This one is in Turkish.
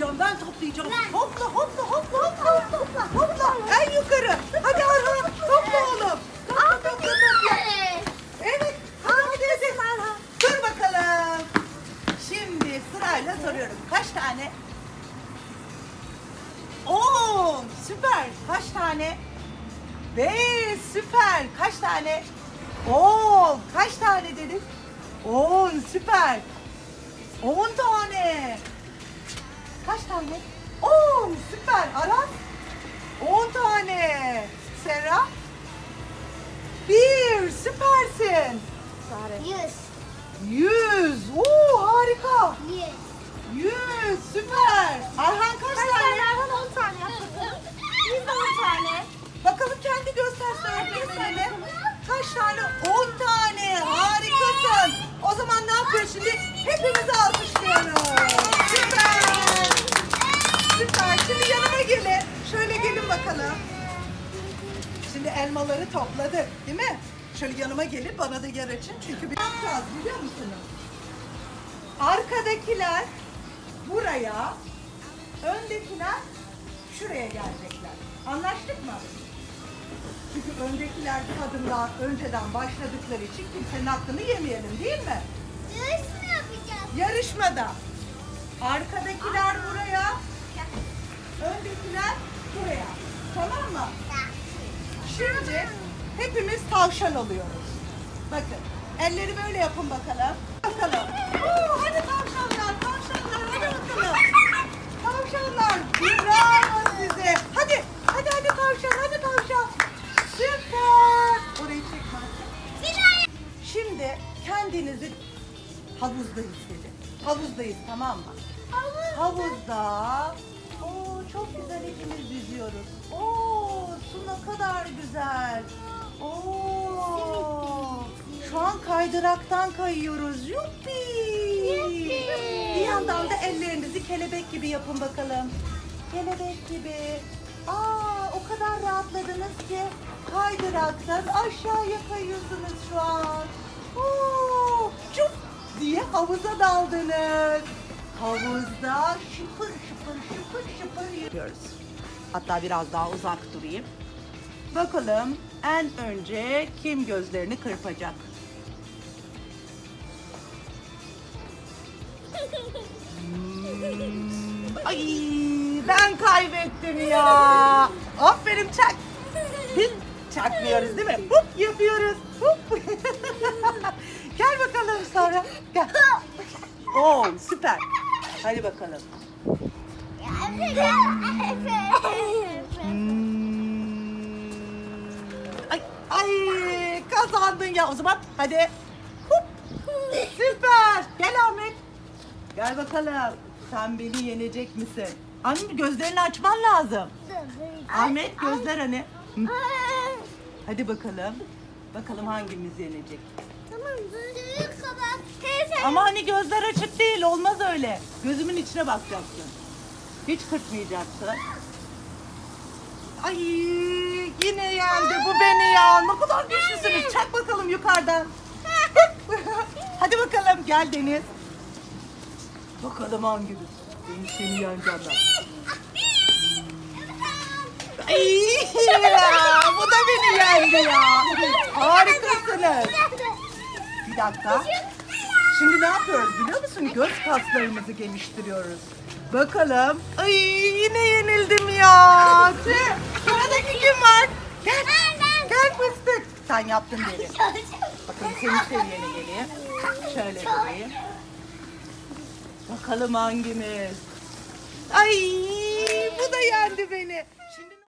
Da ben toplayacağım. Ben toplayacağım. Hopla hopla hopla hopla hopla hopla. En yukarı. Hadi Arhan topla oğlum. Topla topla topla. Evet. Hadi hadi hadi. Dur bakalım. Şimdi sırayla soruyorum. Kaç tane? Oo süper. Kaç tane? Ve süper. Kaç tane? Oo kaç tane dedin? On süper. On tane. Kaç tane? On süper. Aras? On tane. Serra? Bir süpersin. Yüz. Yüz. Oo harika. Yüz. Yüz süper. Arhan kaç tane? Erhan on tane yaptı. Biz de on tane. Bakalım kendi göstersin öğretmenine. Kaç tane? 10 tane. Harikasın. O zaman ne yapıyoruz şimdi? Hepimizi alkışlıyoruz. Süper. Şimdi yanıma gelin. Şöyle gelin bakalım. Şimdi elmaları topladık değil mi? Şöyle yanıma gelin bana da yer açın. Çünkü bir yapacağız biliyor musunuz? Arkadakiler buraya, öndekiler şuraya gelecekler. Anlaştık mı? Çünkü öndekiler kadınlar önceden başladıkları için kimsenin hakkını yemeyelim değil mi? Mü yapacağız? Yarışmada arkadakiler buraya, öndekiler buraya. Tamam mı? Şimdi hepimiz tavşan oluyoruz. Bakın elleri böyle yapın bakalım. Bakalım. Oo, hadi tavşanlar, tavşanlar hadi bakalım. Tavşanlar bravo size. Hadi, hadi hadi tavşan, hadi tavşan. Süper. Orayı çekme. Şimdi kendinizi havuzda hissedin. Havuzdayız tamam mı? Havuzda. Oo ne kadar güzel. Oo. Şu an kaydıraktan kayıyoruz. Yuppi. Yuppi. Bir yandan da ellerinizi kelebek gibi yapın bakalım. Kelebek gibi. Aa o kadar rahatladınız ki kaydıraktan aşağıya kayıyorsunuz şu an. Oo, çuf diye havuza daldınız. Havuzda şıpır şıpır şıpır şıpır yürüyoruz. Hatta biraz daha uzak durayım. Bakalım en önce kim gözlerini kırpacak? Hmm, Ay ben kaybettim ya. Aferin çak. Hiç çakmıyoruz değil mi? Hop yapıyoruz. Hop. Gel bakalım sonra. Gel. Oo süper. Hadi bakalım. Kazandın ya. O zaman hadi. Hop. Süper. Gel Ahmet. Gel bakalım. Sen beni yenecek misin? Annem gözlerini açman lazım. Ahmet gözler hani. Hı. Hadi bakalım. Bakalım hangimiz yenecek. Tamam. Büyük kadar. Teyze. Ama hani gözler açık değil. Olmaz öyle. Gözümün içine bakacaksın. Hiç kırpmayacaksın. Ay yine yendi. Bu beni ya. Ne kadar güçlüsünüz. Çak bakalım yukarıdan. Hadi bakalım. Gel Deniz. Bakalım hangimiz. Beni seni yeneceğim. Ay ya, bu da beni yendi ya. Harikasınız. Bir dakika. Şimdi ne yapıyoruz biliyor musun? Göz kaslarımızı geliştiriyoruz. Bakalım. Ay yine yenildim ya. Tüh. Sıradaki kim var? Gel. Gel fıstık. Sen yaptın beni. Bakın senin seviyene geleyim. Şöyle geleyim. Bakalım hangimiz? Ay bu da yendi beni.